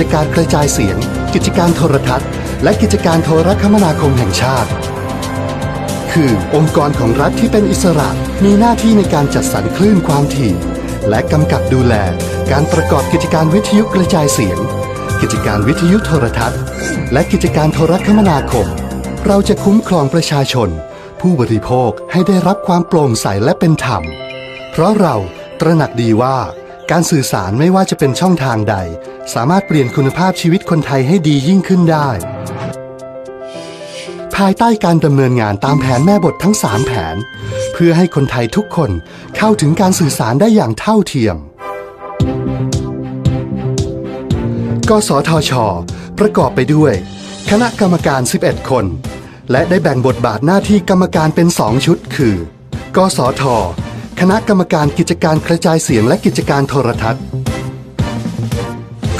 จการกระจายเสียง กิจการโทรทัศน์ และกิจการโทรคมนาคมแห่งชาติ คือองค์กรของรัฐที่เป็นอิสระมีหน้าที่ในการจัดสรรคลื่นความถี่ และกำกับดูแล การประกอบกิจการวิทยุกระจายเสียง กิจการวิทยุโทรทัศน์ และกิจการโทรคมนาคม เราจะคุ้มครองประชาชน ผู้บริโภคให้ได้รับความโปร่งใสและเป็นธรรม เพราะเราตระหนักดีว่า การสื่อสารไม่ว่าจะเป็นช่องทางใด สามารถเปลี่ยนคุณภาพชีวิตคนไทยให้ดียิ่งขึ้นได้ ภายใต้การดำเนินงานตามแผนแม่บททั้ง 3 แผน เพื่อให้คนไทยทุกคนเข้าถึงการสื่อสารได้อย่างเท่าเทียม กสทช ประกอบไปด้วย คณะกรรมการ 11 คน และได้แบ่งบทบาทหน้าที่กรรมการเป็น 2 ชุด คือ กสท คณะกรรมการกิจการกระจายเสียงและกิจการโทรทัศน์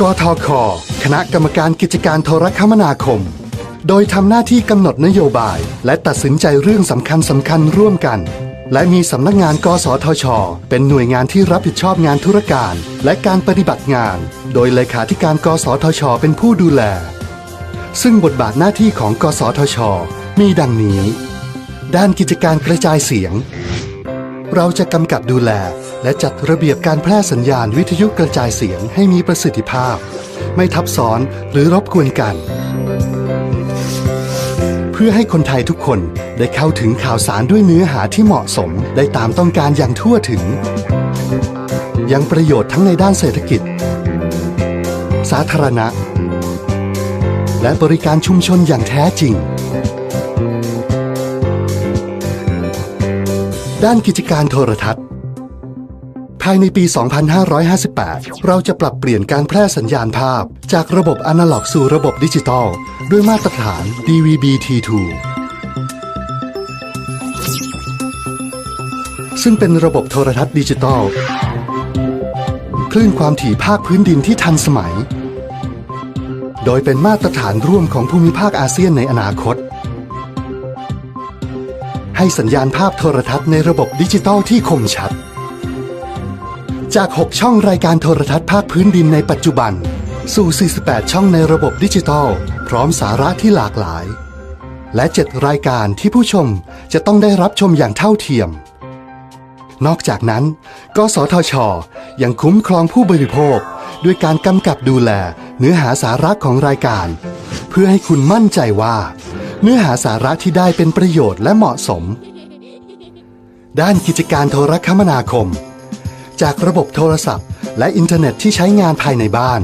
กทค คณะกรรมการกิจการโทรคมนาคม โดยทำหน้าที่กำหนดนโยบาย และตัดสินใจเรื่องสำคัญสำคัญร่วมกัน และมีสำนักงาน กสทช เป็นหน่วยงานที่รับผิดชอบงานธุรการ และการปฏิบัติงาน โดยเลขาธิการ กสทช เป็นผู้ดูแล ซึ่งบทบาทหน้าที่ของ กสทช มีดังนี้ ด้านกิจการกระจายเสียง เราจะกำกับดูแล และจัดระเบียบการแพร่สัญญาณวิทยุกระจายเสียงให้มีประสิทธิภาพ ไม่ทับซ้อนหรือรบกวนกัน เพื่อให้คนไทยทุกคนได้เข้าถึงข่าวสารด้วยเนื้อหาที่เหมาะสมได้ตามต้องการอย่างทั่วถึง ยังประโยชน์ทั้งในด้านเศรษฐกิจ สาธารณะ และบริการชุมชนอย่างแท้จริง ด้านกิจการโทรทัศน์ ภายในปี 2558 เราจะปรับเปลี่ยนการแพร่สัญญาณภาพ จากระบบอนาล็อกสู่ระบบดิจิตอลด้วยมาตรฐาน DVB-T2 ซึ่งเป็นระบบโทรทัศน์ดิจิตอลคลื่นความถี่ภาคพื้นดินที่ทันสมัย โดยเป็นมาตรฐานร่วมของภูมิภาคอาเซียนในอนาคต ให้สัญญาณภาพโทรทัศน์ในระบบดิจิตอลที่คมชัด จาก 6 ช่องรายการโทรทัศน์ภาคพื้นดินในปัจจุบัน สู่ 48 ช่องในระบบดิจิตอลพร้อมสาระที่หลากหลาย และ 7 รายการที่ผู้ชมจะต้องได้รับชมอย่างเท่าเทียม นอกจากนั้น กสทช ยังคุ้มครองผู้บริโภค ด้วยการกำกับดูแลเนื้อหาสาระของรายการ เพื่อให้คุณมั่นใจว่า เนื้อหาสาระที่ได้เป็นประโยชน์และเหมาะสม ด้านกิจการโทรคมนาคม จากระบบโทรศัพท์ และอินเทอร์เน็ตที่ใช้งานภายในบ้าน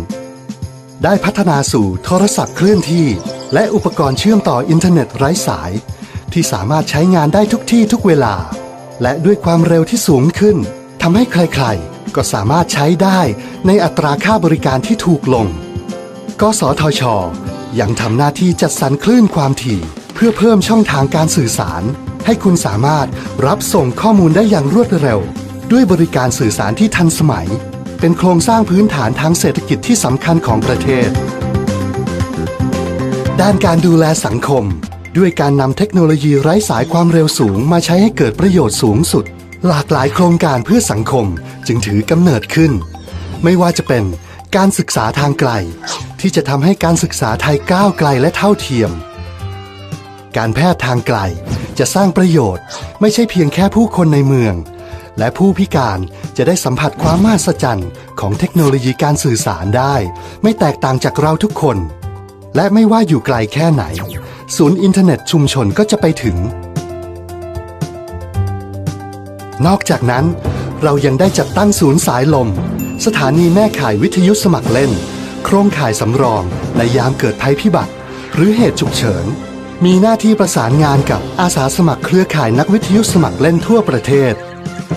ได้พัฒนาสู่โทรศัพท์เคลื่อนที่ และอุปกรณ์เชื่อมต่ออินเทอร์เน็ตไร้สาย ที่สามารถใช้งานได้ทุกที่ทุกเวลา และด้วยความเร็วที่สูงขึ้นทำให้ใครๆ ก็สามารถใช้ได้ในอัตราค่าบริการที่ถูกลง กสทช ยังทำหน้าที่จัดสรรคลื่นความถี่ เพื่อเพิ่มช่องทางการสื่อสาร ให้คุณสามารถรับส่งข้อมูลได้อย่างรวดเร็ว ด้วยบริการสื่อสารที่ทันสมัย เป็นโครงสร้างพื้นฐานทางเศรษฐกิจที่สำคัญของประเทศ ด้านการดูแลสังคม ด้วยการนำเทคโนโลยีไร้สายความเร็วสูงมาใช้ให้เกิดประโยชน์สูงสุด หลากหลายโครงการเพื่อสังคมจึงถือกำเนิดขึ้น ไม่ว่าจะเป็น การศึกษาทางไกล ที่จะทำให้การศึกษาไทยก้าวไกลและเท่าเทียม การแพทย์ทางไกลจะสร้างประโยชน์ ไม่ใช่เพียงแค่ผู้คนในเมือง และผู้พิการจะได้สัมผัสความมหัศจรรย์ของเทคโนโลยีการสื่อสารได้ ไม่แตกต่างจากเราทุกคน และไม่ว่าอยู่ไกลแค่ไหน ศูนย์อินเทอร์เน็ตชุมชนก็จะไปถึง นอกจากนั้นเรายังได้จัดตั้งศูนย์สายลม สถานีแม่ข่ายวิทยุสมัครเล่น โครงข่ายสำรองในยามเกิดภัยพิบัติ หรือเหตุฉุกเฉิน มีหน้าที่ประสานงานกับอาสาสมัครเครือข่ายนักวิทยุสมัครเล่นทั่วประเทศ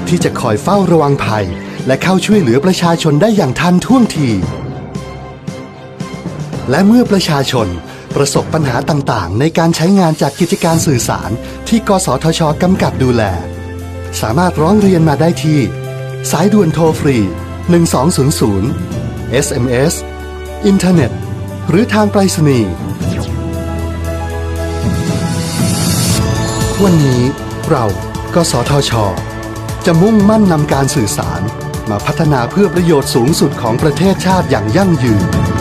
ที่จะคอยเฝ้าระวังภัย และเข้าช่วยเหลือประชาชนได้อย่างทันท่วงที และเมื่อประชาชนประสบปัญหาต่างๆ ในการใช้งานจากกิจการสื่อสารที่กสทชกำกับดูแล สามารถร้องเรียนมาได้ที่ สายด่วนโทรฟรี 1200 SMS อินเทอร์เน็ต หรือทางไปรษณีย์วันนี้เรากสทช จะมุ่งมั่นนำการสื่อสาร มาพัฒนาเพื่อประโยชน์สูงสุดของประเทศชาติอย่างยั่งยืน